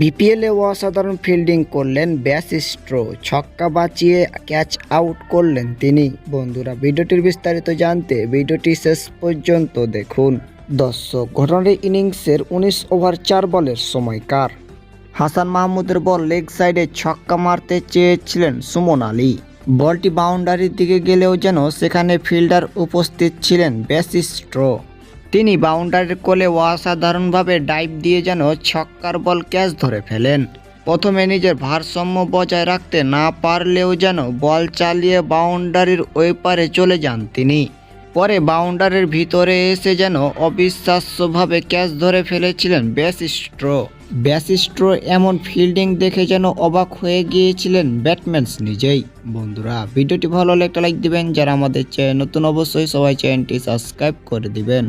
বিপিএলে অসাধারণ ফিল্ডিং করলেন ব্যাস স্ট্রো ছক্কা বাঁচিয়ে ক্যাচ আউট করলেন তিনি। বন্ধুরা, ভিডিওটির বিস্তারিত জানতে ভিডিওটি শেষ পর্যন্ত দেখুন। দর্শক ঘটনার ইনিংসের উনিশ ওভার চার বলের সময়কার। হাসান মাহমুদের বল লেগ সাইডে ছক্কা মারতে চেয়েছিলেন সুমন আলী। বলটি বাউন্ডারির দিকে গেলেও যেন সেখানে ফিল্ডার উপস্থিত ছিলেন ব্যাস স্ট্রো তিনি বাউন্ডারির কোলে অসাধারণভাবে ডাইভ দিয়ে যেন ছক্কার বল ক্যাচ ধরে ফেলেন। প্রথমে নিজের ভারসাম্য বজায় রাখতে না পারলেও যেন বল চালিয়ে বাউন্ডারির ওই পারে চলে যান তিনি। পরে বাউন্ডারির ভিতরে এসে যেন অবিশ্বাস্যভাবে ক্যাচ ধরে ফেলেছিলেন ব্যাস স্ট্রো ব্যাস স্ট্রো এমন ফিল্ডিং দেখে যেন অবাক হয়ে গিয়েছিলেন ব্যাটম্যানস নিজেই। বন্ধুরা, ভিডিওটি ভালো হলে একটা লাইক দিবেন। যারা আমাদের চ্যানেল নতুন, অবশ্যই সবাই চ্যানেলটি সাবস্ক্রাইব করে দিবেন।